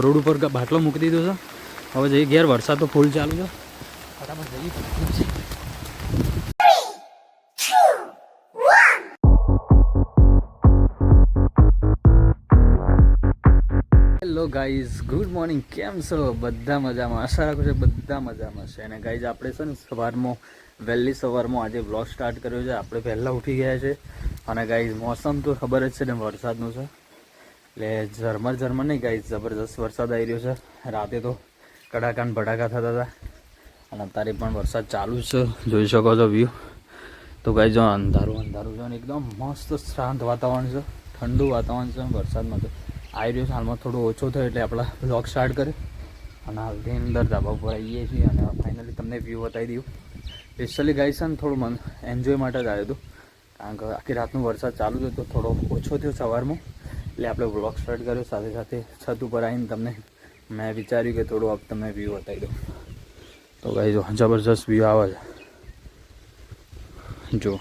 Road ઉપર બાટલો મૂકી દીધો છે. હવે જઈએ ઘેર વરસાદ તો ફૂલ ચાલુ છે. ફટાફટ જઈએ. હેલો ગાઈઝ ગુડ મોર્નિંગ કેમ છો? બધા મજામાં. આશા રાખું છું બધા મજામાં છે. અને ગાઈઝ આપણે છે ને સવારમાં વહેલી સવારમાં આજે બ્લોગ સ્ટાર્ટ કર્યો છે. આપણે પહેલાં ઉઠી ગયા છે. અને ગાઈઝ મોસમ તો ખબર જ છે ને, વરસાદનું છે. એટલે ઝરમર ઝરમર નહીં ગાઈઝ જબરદસ્ત વરસાદ આવી રહ્યો છે. રાતે તો કડાકાન ભડાકા થતા હતા. અને અત્યારે પણ વરસાદ ચાલુ જ છે. જોઈ શકો છો વ્યૂ તો ગાઈ જો અંધારું અંધારું છે અને એકદમ મસ્ત શાંત વાતાવરણ છે. ઠંડુ વાતાવરણ છે વરસાદમાં તો. આવી રહ્યો છે. હાલમાં થોડો ઓછો થયો એટલે આપણા બ્લોગ સ્ટાર્ટ કરે અને હાલથી અંદર ધાબા ઉપર આવીએ છીએ અને ફાઇનલી તમને વ્યૂ બતાવી દઉં. સ્પેશિયલી ગાઈ છે ને, થોડું મન એન્જોય માટે જ આવ્યું હતું. કારણ કે આખી રાતનો વરસાદ ચાલુ હતો તો થોડો ઓછો થયો સવારમાં. એટલે આપણે બ્લોગ સ્ટાર્ટ કર્યો, સાથે સાથે છત ઉપર આવીને તમને મેં વિચાર્યું કે થોડું આપ તમે વ્યૂ બતાવી દો તો ગાઈ જો જબરજસ્ત વ્યૂ આવે છે. જો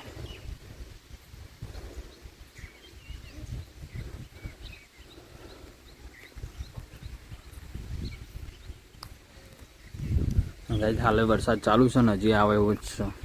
ગાઈઝ હાલે વરસાદ ચાલુ છે ને હજી આવે એવું જ છે.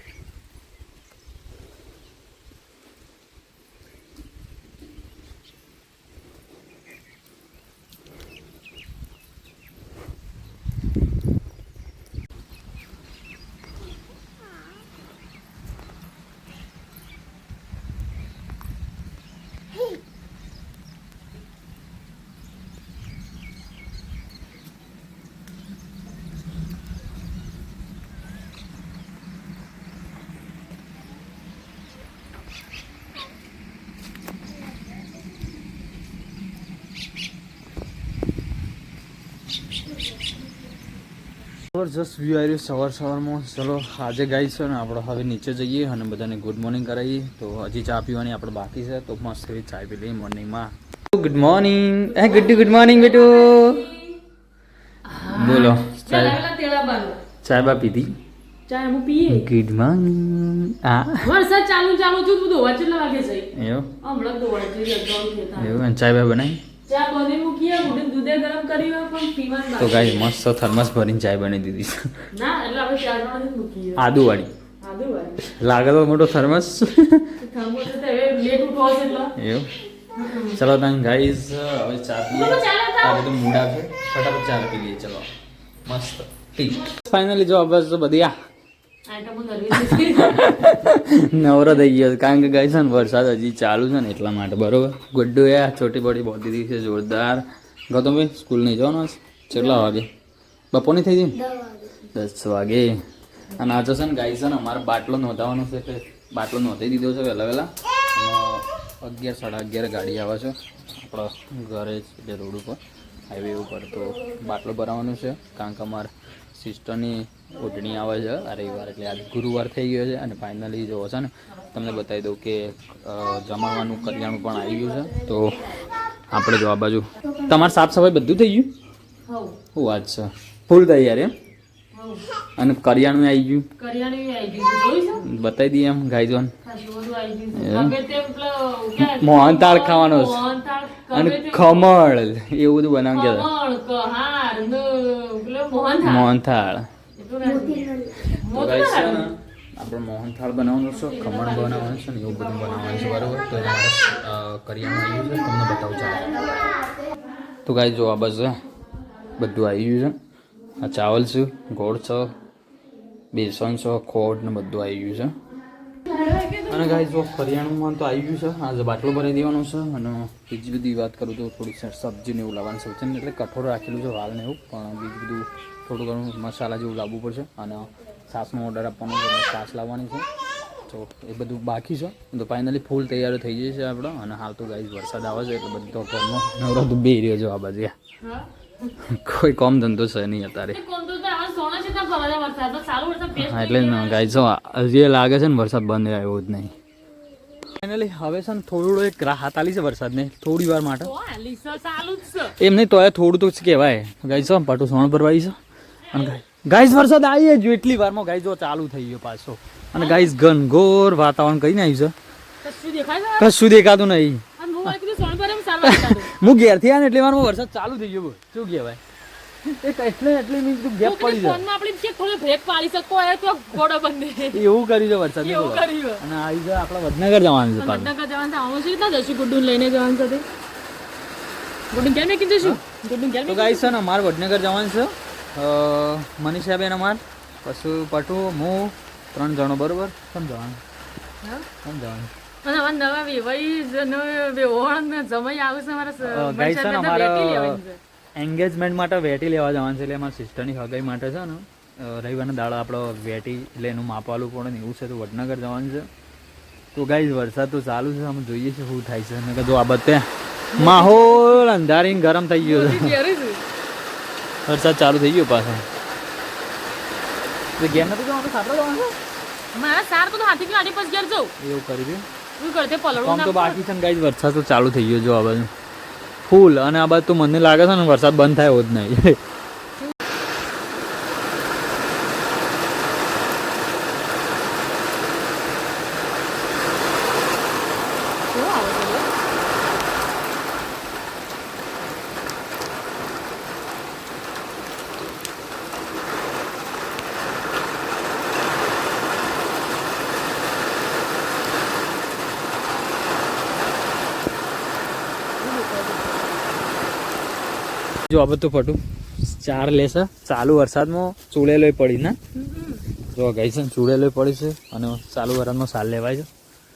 જબરજસ્ત વ્યૂ આવી રહ્યો સવાર સવારમાં. ચલો આજે ગાઈ છે ને આપણે હવે નીચે જઈએ અને બધાને ગુડ મોર્નિંગ કરાવીએ તો હજી ચા પીવાની આપણે બાકી છે. તો મસ્ત એવી ચા પી લઈએ મોર્નિંગમાં good morning hey good good morning બેટુ. બોલો. ચા ચા બા પીધી? ચાય હું પીએ. ગુડ મોર્નિંગ આ વરસાદ ચાલુ ચાલુ છું બધું દોવા કેટલા વાગે એવું? હમણાં દોવા જઈએ અગિયાર એવું? ચા બા બનાવી તો. ગાઈ મસ્ત થર્મસ ભરીને ચાય બનાવી દીધી છે. આદુ વાળી લાગે તો મોટો થર્મસ. તો હવે એવું. ચલો તમે ગાઈઝ હવે ચા પીએ. બધું મૂડા છે. ફટાફટ ચા પી લઈએ ચલો. મસ્ત. ફાઇનલી જો તો બધી આ નવરો થઈ ગયો. કારણ કે ગઈ છે ને વરસાદ હજી ચાલુ છે ને એટલા માટે બરોબર? ગુડ્ડુ એ છોટી બોડી બહુ દીધી છે જોરદાર. ગૌતમભાઈ સ્કૂલ નહીં જવાનું? કેટલા વાગે? બપોરની થઈ ગઈ? દસ વાગે. અને આજે છે ને ગાય છે ને અમારે બાટલો નોંધાવાનો છે કે બાટલો નોંધાઈ દીધો છે વહેલા વહેલા? અગિયાર સાડા અગિયાર ગાડી આવે છે. આપણા ઘરે જ એટલે રોડ ઉપર. હાઈવે ઉપર તો બાટલો ભરાવાનો છે. કારણ કે અમારા સિસ્ટરની ઓઢણી આવે છે. આ રવિવાર એટલે આજે ગુરુવાર થઈ ગયો છે અને ફાઇનલી જો હશે ને તમને બતાવી દઉં કે જમાવાનું કરિયાણું પણ આવી ગયું છે. તો આપણે જો આ બાજુ તમારે સાફ સફાઈ બધું થઈ ગયું? હું વાત છે ફૂલ તૈયાર એમ? અને કરિયાણું આવી ગયું? કરિયાણું બતાવી દઈએ એમ તેમ પેલો ખાવાનો અને ખમણ એવું બધું બનાવ ગયા ખમણ, કહાર, ને પેલો મોહનથાળ. આપણે મોહનથાળ બનાવવાનું છે ખમણ બનાવવાનું છે ને એવું બધું બનાવવાનું છે બરાબર? તો એના માટે અ, કરિયાણું આવી ગયું છે તમને બતાવું ચાલો. તો ગાય જો આ બસ બધું આવી ગયું છે. આ ચાવલ છે ગોળ છે બેસન છે ખોડ ને બધું આવી ગયું છે. અને ગાઈઝ જો કરિયાણુંમાં તો આવી ગયું છે. આજે બાટલો ભરી દેવાનો છે અને બીજી બધી વાત કરું તો થોડી સબ્જી ને એવું લાવવાનું છે. વચ્ચે એટલે કઠોળ રાખેલું છે વાલને એવું. પણ બીજું બધું થોડું ઘણું મસાલા જેવું લાવવું પડશે. અને સાસનો ઓર્ડર આપવાનો છે સાસ લાવવાની છે. તો એ બધું બાકી છે. તો ફાઇનલી ફૂલ તૈયાર થઈ જાય છે આપણો અને હાલ તો ગાઈઝ વરસાદ આવે છે એટલે બધો ઘરનો નવરો તો બે રહ્યો છે આ બાજુ? કોઈ કોમ ધંધો છે નહીં અત્યારે. એટલે જ જો હજી એ લાગે છે ને વરસાદ બંધ આવ્યો જ નહીં. ફાઇનલી હવે છે ને થોડું એક રાહત આલી છે વરસાદને થોડી વાર માટે. જ. એમ નહીં તો એ થોડું તો જ કહેવાય. ગાઈ છો પાટું સોણ ભરવાઈ છે. અને ગાઈ ગાઈઝ વરસાદ આવી જ. એટલી વારમાં ગાઈ જો ચાલુ થઈ ગયો પાછો. અને ગાઈઝ ઘનઘોર વાતાવરણ કઈ આવ્યું કશું દેખાય છે? કશું દેખાતું નહીં. હું ઘેરથી આવ્યા ને એટલે વારમાં વરસાદ ચાલુ થઈ ગયો. શું કહેવાય? એક એટલે એટલે મીન્સ તું ગેપ પડી જાય. ફોનમાં આપણે કે થોડો બ્રેક પાડી શકો એ તો ગોળો બંને. એવું કર્યું છે વરસાદ એવું કર્યું અને આવી જાય આપણે વડનગર જવાનું છે વડનગર જવાનું છે. આવું છે જશું? લઈને જવાનું તો. ગાઈસ છે ને અમારે વડનગર જવાનું છે. અ, મનીષાબેન અમાર પછી પટુ હું ત્રણ જણો બરોબર? સમજવાનું સમજવાનું? અને નવા વેવાઈ જનો વેવણ જમાઈ આવે છે અમારા સ- અ, guys, છે ને મનસાબેનને અમારે. એન્ગેજમેન્ટ માટે વેટી લેવા જવાનું છે એટલે એમાં સિસ્ટરની હગાઈ માટે છે ને રવિવારના દાડા આપણો વેટી એટલે એનું માપવાલું પડે ને એવું છે તો વડનગર જવાનું છે. તો ગાઈઝ વરસાદ તો ચાલુ છે અમે જોઈએ છે શું થાય છે. અને કીધું આ બધે માહોલ અંધારી ગરમ થઈ ગયો છે. વરસાદ ચાલુ થઈ ગયો પાછો. તો નથી જવાનું સાપડે જવાનું છે? મારા સાર બધું હાથી ગાડી પછી ઘેર જવું એવું કરી દે. શું કરતે પલળવું આમ તો બાકી છે ને ગાઈઝ વરસાદ તો ચાલુ થઈ ગયો જો આ બાજુ. ફૂલ અને આ તો મને લાગે છે ને વરસાદ બંધ થાય એવો જ નહીં કેવું આવે છે લે? જો આ બધું ફટું. ચાર લેશે. ચાલુ વરસાદમાં ચૂડેલો પડી ના? જો ગઈ છે ને ચૂડેલોય પડી છે અને ચાલુ વરસાદમાં સાલ લેવાય છે.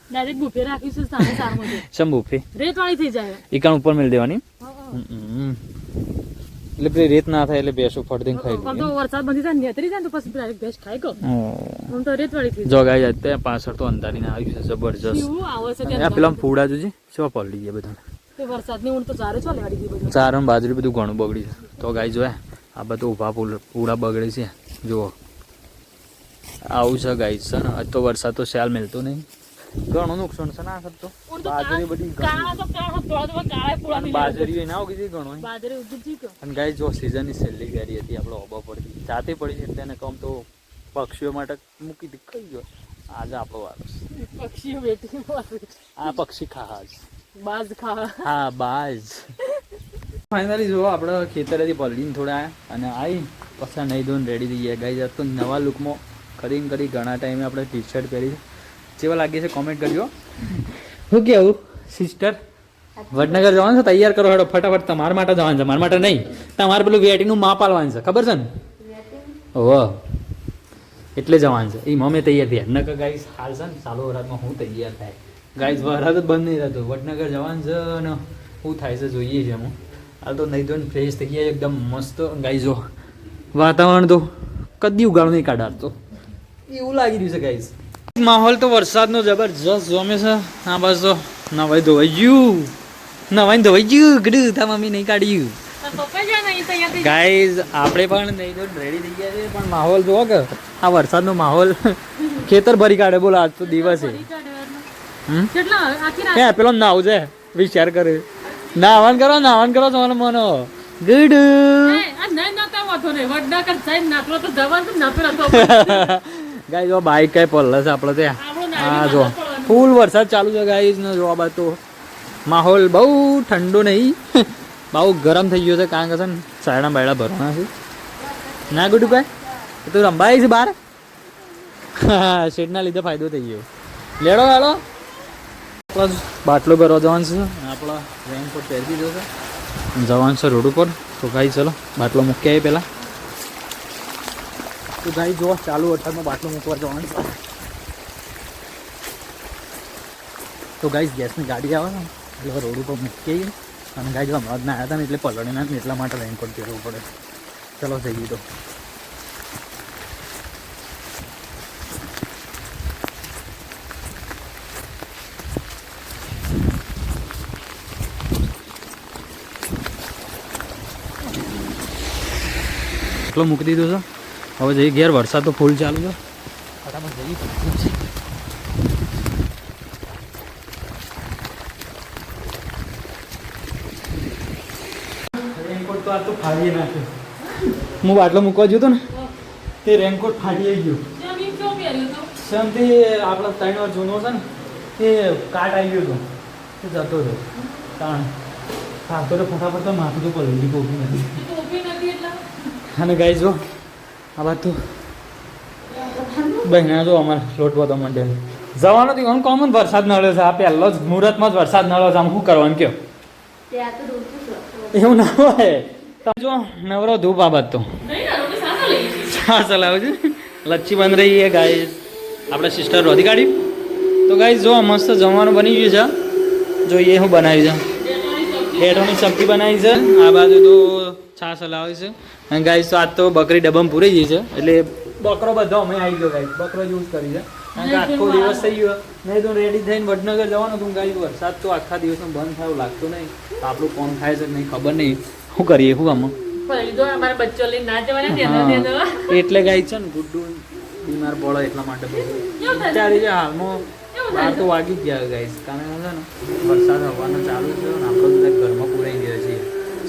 ડાયરેક્ટ બુફે છે સામે. શંભુ રેત વાળી થઈ જાય. ઈકાણ ઉપર મેળ દેવાની. એટલે પેલી રેત ના થાય એટલે બેસો ફટદીને ખાઈ આમ તો વરસાદ બંધી થાય ને નેતરી જાય તો પછી ડાયરેક્ટ ભેંસ ખાઈ ગયો. આમ તો રેત વાળી થઈ જો ગાય અત્યારે પાછળ તો અંધારીને આવ્યું છે જબરજસ્ત. જાય આવે છે આ ત્યાં પેલા ફૂડા જોજે શું ગયા બધા વરસાદની ઊંટ તો ચારે છો લેવાડી બાજરી બધું ઘણું બગડી છે. તો ગાય જોયા આ બધું ઊભા પૂરા બગડે છે. જુઓ. આવું છે ગાય છે ને? આજ તો વરસાદ તો શાલ મેલતો નહીં. ઘણું નુકસાન છે ના કરતો બાજરી બધી બાજરી ના ઉગી હતી ઘણું બાજરી ઉગી અને ગાય જો સિઝનની છેલ્લી ગેરી હતી આપણે ઓબા પડતી જાતે પડી છે એટલે એને કમ તો પક્ષીઓ માટે મૂકી દીધી. કઈ ગયો. આજે આપણો વારો. પક્ષીઓ બેઠી આ પક્ષી ખાસ બાજ ખા હા બાજ ફાઇનલી જો આપણે ખેતરેથી પલડીને થોડા આયા અને આવી પછી નહીં ધોઈને રેડી થઈ ગયા. ગઈ તો નવા લુકમાં કરીને કરી ઘણા ટાઈમે આપણે ટી શર્ટ પહેરી છે. જેવા લાગે છે કોમેન્ટ કરજો. શું કેવું સિસ્ટર વડનગર જવાનું છે? તૈયાર કરો હેડો ફટાફટ. તમારા માટે જવાનું છે મારા માટે નહીં. તમારે પેલું વેટીનું માપ આલવાનું છે ખબર છે ને? ઓહો. એટલે જવાનું છે. એ મમ્મી તૈયાર થયા. નકર ગાઈસ હાલ છે ને સાલો વરાતમાં હું તૈયાર થાય. ગાઈસ વરાત જ બંધ નહીં થતો વડનગર જવાનું છે અને શું થાય છે જોઈએ છે હું હાલ તો નહીં તો ફ્રેશ થઈ ગયા એકદમ મસ્ત. ગાઈઝો વાતાવરણ તો કદી ઉગાડો નહીં કાઢાતો એવું લાગી રહ્યું છે ગાઈઝ માહોલ તો વરસાદનો જબરજસ્ત જોમે છે. આ બસ તો નવાઈ ધોવાઈ ગયું. નવાઈ ધોવાઈ ગયું. ગડું તા મમ્મી નહીં કાઢ્યું. ગાઈઝ આપણે પણ નહીં તો રેડી થઈ ગયા છે પણ માહોલ જોવો કે આ વરસાદનો માહોલ ખેતર ભરી કાઢે બોલો આજ તો દિવસે હે પેલો નાવ છે. વિચાર કરે. નાવન કરો નાવન કરો તમારો મનો. ગુડ ગાઈઝ જો બાઈક કઈ પલ્લે છે આપણે ત્યાં. હા જો. ફૂલ વરસાદ ચાલુ છે ગાઈઝ ને જોવા બાદ તો માહોલ બહુ ઠંડો નહીં. બહુ ગરમ થઈ ગયો છે કારણ કે છે ને સાયડા બાયડા ભરવાના છે. ના ગુડુભાઈ ભાઈ તું રંબાઈ છે બહાર. શેડના લીધે ફાયદો થઈ ગયો. લેડો લેડો આપણા બાટલો ભરવા જવાનું છે આપણા રેનકોટ પહેરી દીધો જવાનું છે રોડ ઉપર. તો ગાઈ ચલો, બાટલો મૂકી આવી પહેલાં. તો ગાઈ જો, ચાલુ વરસાદમાં બાટલો મૂકવા જવાનું છે. તો ગાઈ ગેસની ગાડી આવે ને એટલે રોડ ઉપર મૂકી આવીએ. અને ગાઈસ, હમણાં જ ના આવ્યા હતા ને, એટલે પલળી ના એટલા માટે રેનકોટ પહેરવું પડે. ચલો જઈ ગયું તો. એટલો મૂકી દીધો છે. હવે જઈ ઘેર, વરસાદ તો ફૂલ ચાલુ છે. ફટાફટ જઈએ રેનકોટ તો આ તો ફાડી નાખ્યો હું બાટલો મૂકવા જતો ને, તે રેનકોટ ફાટી ગયો. સેમ તે આપણા ત્રણ વાર જૂનો છે ને તે કાટ આવી ગયો હતો. તે જતો હતો તાણ. ખાતો તો ફટાફટ તો માથું તો પલટી કોપી નથી. અને ગાઈ જો, આ તો બહેના જો અમારે લોટ બધો મંડે. જવાનો થી અનકોમન વરસાદ નળ્યો છે, આ પહેલો જ મુહૂર્તમાં જ વરસાદ નળ્યો છે, આમ શું કરવાનું કયો? એવું ના હોય. જો, નવરો ધૂપ આ તો. ગઈ ચા ચલાવું છું લચ્છી બંધ રહી છે ગાય આપણે સિસ્ટર રોધી કાઢી. તો ગાય જો મસ્ત જમવાનું બની ગયું છે. જોઈએ હું બનાવી છે. હેઠોની સબ્જી બનાવી છે. આ બાજુ તો છાશ હલાવી છે. અને ગાય તો આજ તો બકરી ડબમ પૂરી ગઈ છે. એટલે બકરો બધો અમે આવી ગયો ગાય બકરો જ યુઝ કરી છે. કારણ કે આખો દિવસ થઈ ગયો. નહીં તો રેડી થઈને વડનગર જવાનું હતું ગાય વરસાદ તો આખા દિવસમાં બંધ થયું લાગતું નહીં. તો આપણું કોણ થાય છે નહીં ખબર નહીં. શું કરીએ શું આમાં. એટલે ગાય છે ને ગુડ્ડુ બીમાર પડે એટલા માટે વિચારી છે હાલમાં બાર તો વાગી ગયા ગાઈસ કારણ કે છે ને વરસાદ હવાનો ચાલુ છે અને આપણે બધા ઘરમાં પુરાઈ ગયા છીએ.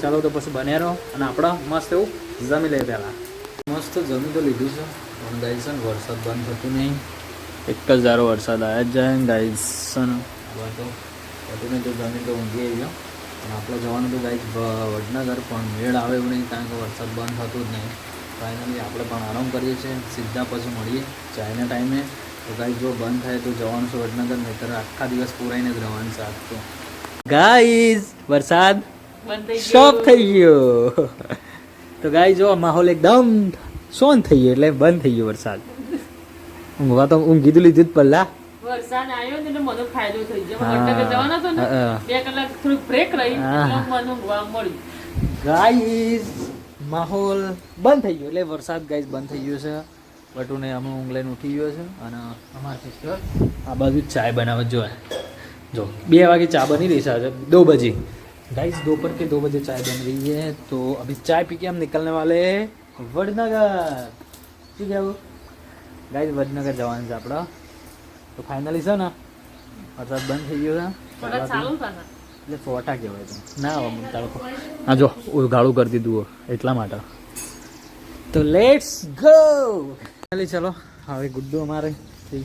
ચાલો તો પછી બન્યા રહો અને આપણા મસ્ત એવું જમી લઈએ પહેલાં મસ્ત જમી તો લીધું છે પણ ગાઈસ છે વરસાદ બંધ થતું નહીં એક જ ધારો વરસાદ આવ્યા જ જાય ને ગાઈસ છે ને તો બધું નહીં તો જમી તો ઊંઘી આવી ગયો પણ આપણે જવાનું તો ગાઈસ વડનગર પણ મેળ આવે એવું નહીં કારણ કે વરસાદ બંધ થતો જ નહીં. ફાઇનલી આપણે પણ આરામ કરીએ છીએ સીધા પછી મળીએ ચાયના ટાઈમે. તો ગાઈસ જો બંધ થાય તો જવાનું છે વડનગર નહીતર આખા દિવસ પૂરાઈને જ રહેવાનું છે આજ તો. ગાઈસ વરસાદ બંધ સ્ટોપ થઈ ગયો. તો ગાય જો માહોલ એકદમ સોન થઈ ગયો એટલે બંધ થઈ ગયો વરસાદ. ઊંઘવા તો ઊંઘ કીધું લીધું જ પહેલા. ગાઈઝ માહોલ બંધ થઈ ગયો એટલે વરસાદ ગાઈઝ બંધ થઈ ગયો છે. બટુને અમે ઊંઘ લઈને ઉઠી ગયો છે અને અમારા આ બાજુ ચા બનાવે જો જો બે વાગે ચા બની રહી છે દો બજી. गाइस दोपहर के दो बजे चाय बन रही है तो अभी चाय पी के हम निकलने वाले हैं वडनगर શું કહેવું ગાઈસ વડનગર જવાનું છે આપણે તો ફાઇનલી છે ને વરસાદ બંધ થઈ ગયો છે થોડા ચાલુ પાછા એટલે ફોટા કહેવાય તો ના આવે મને તાળકો હા જો ગાળું કરી દીધું હો, એટલા માટે તો લેટ્સ ગો ચાલી ચલો હવે ગુડ્ડુ અમારે ગઈ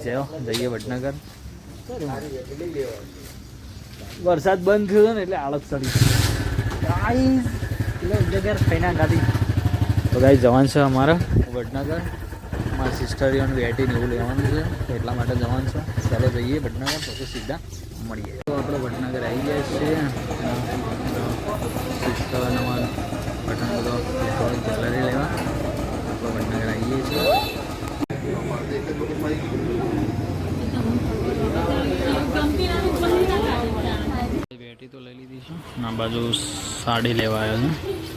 છે હો, જઈએ વડનગર વરસાદ બંધ થયો ને એટલે આળસ ચડી એટલે વડનગર ફૈના ગાડી. તો ગાઈ જવાન છે અમારે. વડનગર. મારા સિસ્ટર એવું વેટીને એવું લેવાનું છે. એટલા માટે જવાનું છે. ચાલો જઈએ વડનગર પછી સીધા મળીએ. તો આપણે વડનગર આવી ગયા છીએ. સિસ્ટર અમારા વડનગર જ્વેલરી લેવા આપણે વડનગર આવીએ છીએ વેટી તો લઈ લીધી છે આ બાજુ સાડી લેવા આવ્યો છે.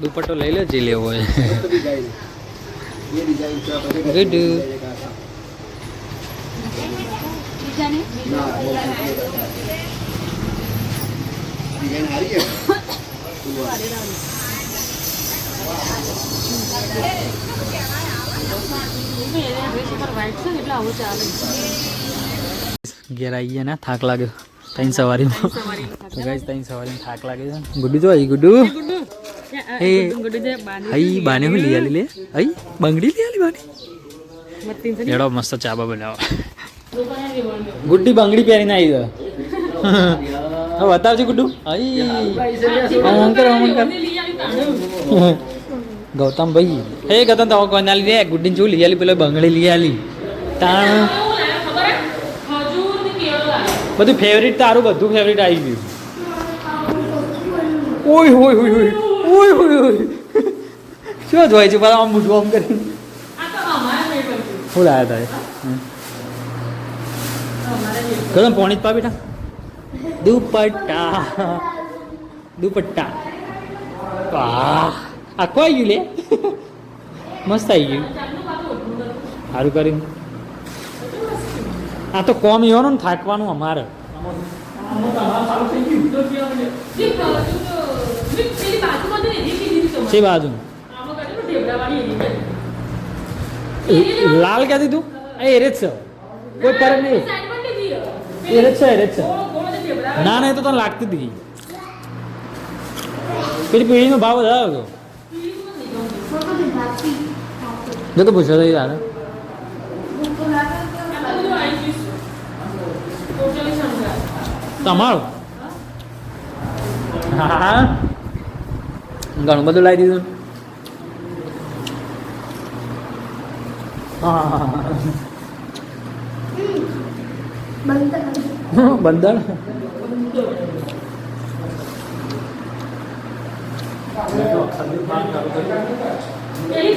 દુપટ્ટો લઈ લે જે લેવો હોય. ગુડ ઘેર આવીએ ને થાક લાગ્યો. ત્રણ સવારીમાં. સવારી તો ગાઈસ ત્રણ સવારીમાં થાક લાગે છે. ગુડ્ડુ જો આઈ ગુડ્ડુ. ગુડ્ડુ. એ ગુડ્ડુ દે બાને હું લઈ આલી લે અહીં બંગડી લઈ આલી બાને એડો મસ્ત ચાબા બનાવો. ગુડ્ડી બંગડી પહેરીને આવી ગયો. હવે બતાવજો ગુડ્ડુ. અહીં હમણ કર હમણ કર લઈ આવી તાણું ગૌતમ ભાઈ. હે ગૌતમ તો કોઈ ના લીધે? ગુડ્ડી જો લઈ આલી? પેલો બંગડી લઈ આલી. તાણ કેવું લાગે ખબર હે? ખજૂર ને કેળું લાગે. બધું ફેવરિટ તારું બધું ફેવરિટ આવી ગયું. ઓય હોય હોય હોય ઓય હોય હોય શું જ હોય છે બધા આમ મૂઠું આમ કરી ફૂલ લાયા તારે. ગરમ પોણી જ પા બેટા. દુપટ્ટા. દુપટ્ટા. આખું આવી ગયું લે. મસ્ત આવી ગયું. સારું કર્યું. આ તો કોમ એવો ને થાકવાનું અમારે. શી બાજુ? લાલ ક્યાં દીધું એ એરે જ છે. કોઈ ફરક નહીં. એરે જ છે એરે જ છે. ના ના એ તો તને લાગતી હતી. પેલી પીળીનો ભાવ વધારે હતો. જો તો પૂછ્યો તો યાર આમાં બધું આવી ગયું છે. Totally સમજાય. તમારું? હા ઘણું બધું લાવી દીધું. હતી. એવી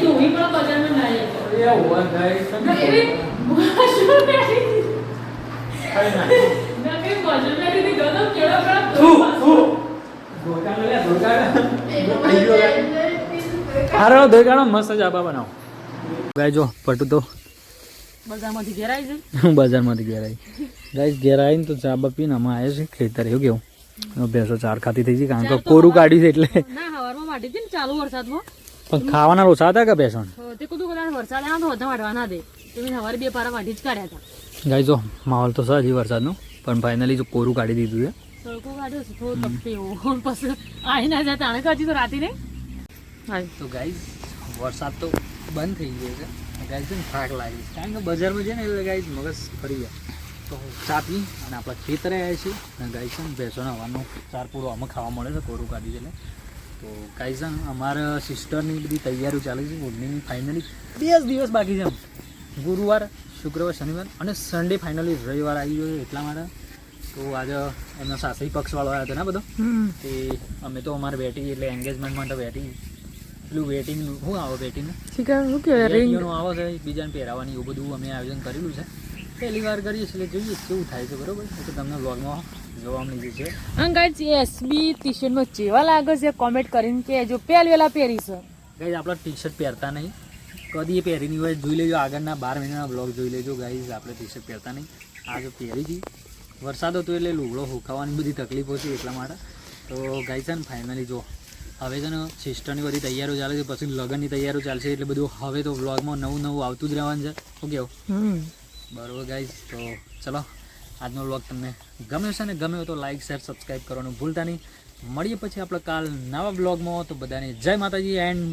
દોઈકાનો મસ્ત જાબા બનાવો. ગાય જો પટુ તો. બજારમાંથી ઘેર આવી જઈ. બજારમાંથી ઘેર આવી. ગાઈસ ઘેર આવીને તો ચાબા પીને અમે આવ્યા છે ખેતર એવું કેવું? ભેંસો ચાર ખાતી થઈ ગઈ કારણ કે કોરું કાઢ્યું છે એટલે. ના ને ચાલુ વરસાદમાં. પણ ખાવાના ઓછા હતા કે ભેંસો તો તે કીધું કદાચ વરસાદ આવે તો બધા વાટવા દે. તો સવારે બે પારા વાટી જ કાઢ્યા હતા. ગાય જો માહોલ તો છે હજી વરસાદનો પણ ફાઇનલી જો કોરું કાઢી દીધું છે. છે આવી ના જાય તાણે હજી તો રાતી નહીં હા તો ગાઈઝ વરસાદ તો બંધ થઈ ગયો છે. ગાઈઝ ને થાક લાગે છે. કારણ કે બજારમાં છે ને એટલે ગાઈઝ મગજ ફરી જાય. તો ચા અને આપણા ખેતરે આવ્યા છીએ. અને ગાઈઝ છે ને ભેંસોના હવાનો ચાર પૂરો આમાં ખાવા મળે છે, કોરું કાઢી છે એટલે. તો ગાઈઝ અમારા સિસ્ટરની બધી તૈયારીઓ ચાલે છે. ગુડની ફાઇનલી બે જ દિવસ બાકી છે ગુરુવાર, શુક્રવાર, શનિવાર અને સન્ડે ફાઇનલી રવિવાર આવી ગયો એટલા માટે. તો આજે એમનો સાસરી પક્ષવાળો આવ્યો હતો ને બધો? તે અમે તો અમારે બેઠી એટલે એન્ગેજમેન્ટ માટે બેઠી પેલું વેટિંગ શું આવે વેટિંગ શું કહેવાય રિંગ આવે છે બીજાને પહેરાવાની એવું બધું અમે આયોજન કરેલું છે. પહેલી વાર કરીએ છીએ એટલે જોઈએ કેવું થાય છે બરોબર? તો તમને વ્લોગમાં જોવા મળી જશે. હા ગાઈસ એસબી ટી શર્ટમાં જેવા લાગે છે કોમેન્ટ કરીને કે જો પહેલ વેલા પહેરી છે. આપણે ટી શર્ટ પહેરતા નહીં. કદી એ પહેરી નહીં હોય. જોઈ લેજો આગળના બાર મહિનાના બ્લોગ જોઈ લેજો ગાઈઝ આપણે ટી શર્ટ પહેરતા નહીં. આ જો પહેરી હતી. વરસાદ હતો એટલે લુગડો હુકાવાની બધી તકલીફો છે એટલા માટે. તો ગાઈ છે ને ફાઇનલી જો હવે છે ને સિસ્ટરની બધી તૈયારીઓ ચાલે છે પછી લગ્નની તૈયારીઓ ચાલશે એટલે બધું હવે તો વ્લોગમાં નવું નવું આવતું જ રહેવાનું છે. શું કેવું? બરોબર ગાઈઝ તો ચલો આજનો વ્લોગ તમને ગમ્યો છે ને ગમ્યો તો લાઈક શેર સબસ્ક્રાઈબ કરવાનું ભૂલતા નહીં. મળીએ પછી આપણે કાલ નવા બ્લોગમાં તો બધાને જય માતાજી એન્ડ